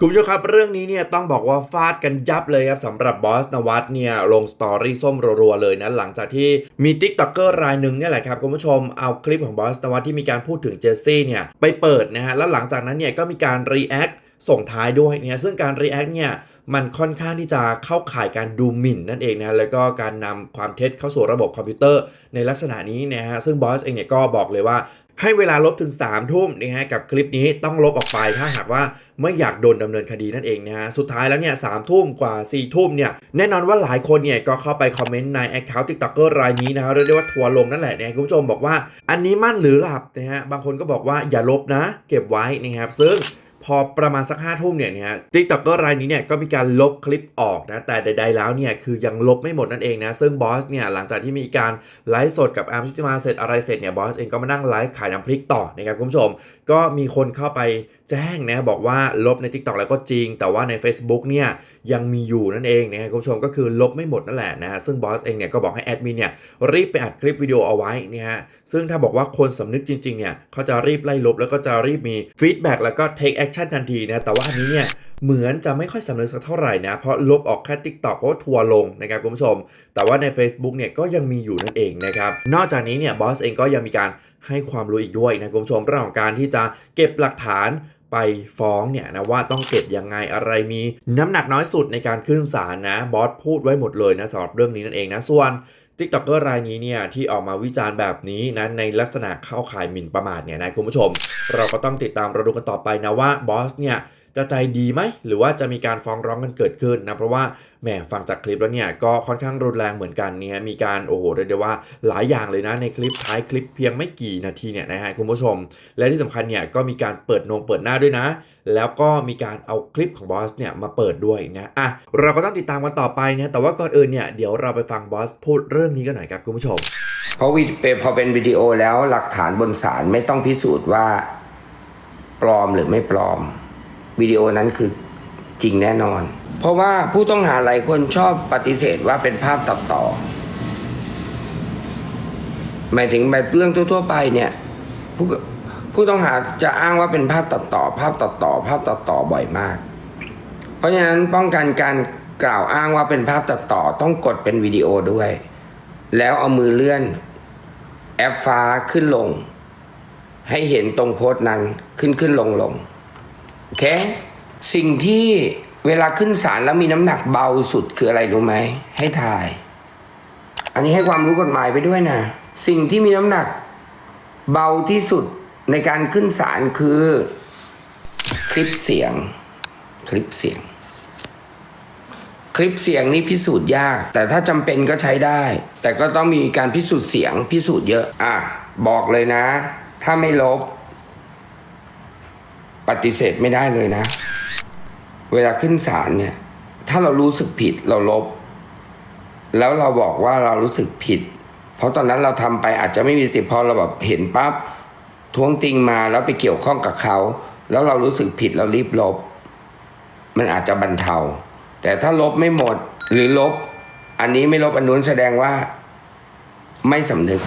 คุณผู้ชมครับเรื่องนี้เนี่ยต้องบอกว่าฟาดกันยับเลยครับสำหรับบอสนวัตเนี่ยลงสตอรี่ส้มรัวๆเลยนะหลังจากที่มีติ๊กต็อกเกอร์รายหนึ่งเนี่ยแหละครับคุณผู้ชมเอาคลิปของบอสนวัตที่มีการพูดถึงเจสซี่เนี่ยไปเปิดนะฮะแล้วหลังจากนั้นเนี่ยก็มีการรีแอคส่งท้ายด้วยเนี่ยซึ่งการรีแอคเนี่ยมันค่อนข้างที่จะเข้าข่ายการดูหมิ่นนั่นเองนะแล้วก็การนำความเท็จเข้าสู่ระบบคอมพิวเตอร์ในลักษณะนี้นะฮะซึ่งบอสเองเนี่ยก็บอกเลยว่า ให้เวลาลบถึง3ทุ่มนะฮะกับคลิปนี้ต้องลบออกไปถ้าหากว่าไม่อยากโดนดำเนินคดีนั่นเองนะฮะสุดท้ายแล้วเนี่ยสามทุ่มกว่า4ี่ทุ่มเนี่ยแน่นอนว่าหลายคนเนี่ยก็เข้าไปคอมเมนต์ในแอคเคาท์ติ๊กต็อกเกอร์รายนี้นะครับเรียกได้ว่าทัวร์ลงนั่นแหละนะคุณผู้ชมบอกว่า อันนี้มั่นหรือหลับนะฮะบางคนก็บอกว่าอย่าลบนะ เก็บไว้นะครับซึ่ง พอประมาณสักห้าทุ่มเนี่ยนะฮะติ๊กต็อกเกอร์รายนี้เนี่ยก็มีการลบคลิปออกนะแต่ใด ๆ แล้วเนี่ยคือยังลบไม่หมดนั่นเองนะซึ่งบอสเนี่ยหลังจากที่มีการไลฟ์สดกับอาร์มชุติมาเสร็จอะไรเสร็จเนี่ยบอสเองก็มานั่งไลฟ์ขายน้ำพริกต่อนะครับคุณผู้ชม ก็มีคนเข้าไป แจ้งนะบอกว่าลบใน TikTok แล้วก็จริง แต่ว่าใน Facebook เนี่ยยังมีอยู่นั่นเองนะคุณผู้ชมก็คือลบไม่หมดนั่นแหละนะฮะซึ่งบอสเองเนี่ยก็บอกให้แอดมินเนี่ยรีบไปอัดคลิปวิดีโอเอาไว้นะฮะซึ่งถ้าบอกว่าคนสำนึกจริงๆเนี่ยเขาจะรีบไล่ลบแล้วก็จะรีบมีฟีดแบ็กแล้วก็เทคแอคชั่นทันทีนะแต่ว่าอันนี้เนี่ยเหมือนจะไม่ค่อยสำนึกสักเท่าไหร่นะ เพราะลบออกแค่ TikTok เพราะว่าทัวลงนะครับคุณผู้ชม แต่ว่าใน Facebook เนี่ยก็ยังมีอยู่นั่นเองนะครับ นอกจากนี้เนี่ยบอสเองก็ยังมีการให้ความรู้อีกด้วยนะคุณผู้ชมเรื่องของการที่จะเก็บหลักฐาน ไปฟ้องเนี่ยนะว่าต้องเก็บยังไงอะไรมีน้ำหนักน้อยสุดในการขึ้นศาลนะบอสพูดไว้หมดเลยนะสำหรับเรื่องนี้นั่นเองนะส่วนทิกตอกเกอร์รายนี้เนี่ยที่ออกมาวิจารณ์แบบนี้นะในลักษณะเข้าข่ายหมิ่นประมาทเนี่ยนะคุณผู้ชม เราก็ต้องติดตามเราดูกันต่อไปนะว่าบอสเนี่ย จะใจดีไหม หรือว่าจะมีการฟ้องร้องกันเกิดขึ้นนะ เพราะว่าแหมฟังจากคลิปแล้วเนี่ยก็ค่อนข้างรุนแรงเหมือนกันเนี่ยมีการโอ้โหเรียกได้ว่าหลายอย่างเลยนะในคลิปท้ายคลิปเพียงไม่กี่นาทีเนี่ยนะฮะคุณผู้ชม และที่สำคัญเนี่ยก็มีการเปิดนงเปิดหน้าด้วยนะ แล้วก็มีการเอาคลิปของบอสเนี่ยมาเปิดด้วยนะอะเราก็ต้องติดตามกันต่อไปนะแต่ว่าก่อนอื่นเนี่ยเดี๋ยวเราไปฟังบอสพูดเรื่องนี้กันหน่อยครับคุณผู้ชมเพราะวิดพอเป็นวิดีโอแล้วหลักฐานบนศาลไม่ต้องพิสูจน์ว่า ปลอมหรือไม่ปลอม วิดีโอนั้นคือจริงแน่นอน เพราะว่าผู้ต้องหาหลายคนชอบปฏิเสธว่าเป็นภาพตัดต่อ หมายถึงแบบเรื่องทั่ว ๆ ไปเนี่ยผู้ผู้ต้องหาจะอ้างว่าเป็นภาพตัดต่อ ภาพตัดต่อ ภาพตัดต่อบ่อยมาก เพราะฉะนั้นป้องกันการกล่าวอ้างว่าเป็นภาพตัดต่อต้องกดเป็นวิดีโอด้วย แล้วเอามือเลื่อนแอปฟ้าขึ้นลง ให้เห็นตรงโพสต์นั้นขึ้นขึ้นลงลง โอเค สิ่งที่เวลาขึ้นศาลแล้วมีน้ำหนักเบาสุดคืออะไรรู้ไหม ให้ถ่าย อันนี้ให้ความรู้กฎหมายไปด้วยนะ สิ่งที่มีน้ำหนักเบาที่สุดในการขึ้นศาลคือ คลิปเสียง คลิปเสียง คลิปเสียงนี่พิสูจน์ยาก แต่ถ้าจำเป็นก็ใช้ได้ แต่ก็ต้องมีการพิสูจน์เสียงพิสูจน์เยอะ อะ บอกเลยนะ ถ้าไม่ลบ ปฏิเสธไม่ได้เลยนะ เวลาขึ้นศาลเนี่ย ถ้าเรารู้สึกผิดเราลบ แล้วเราบอกว่าเรารู้สึกผิด เพราะตอนนั้นเราทำไปอาจจะไม่มีสติพอเราแบบเห็นปั๊บท้วงติงมาแล้วไปเกี่ยวข้องกับเขา แล้วเรารู้สึกผิดเรารีบลบ มันอาจจะบรรเทา แต่ถ้าลบไม่หมดหรือลบ อันนี้ไม่ลบอันนู้นแสดงว่า ไม่สำนึก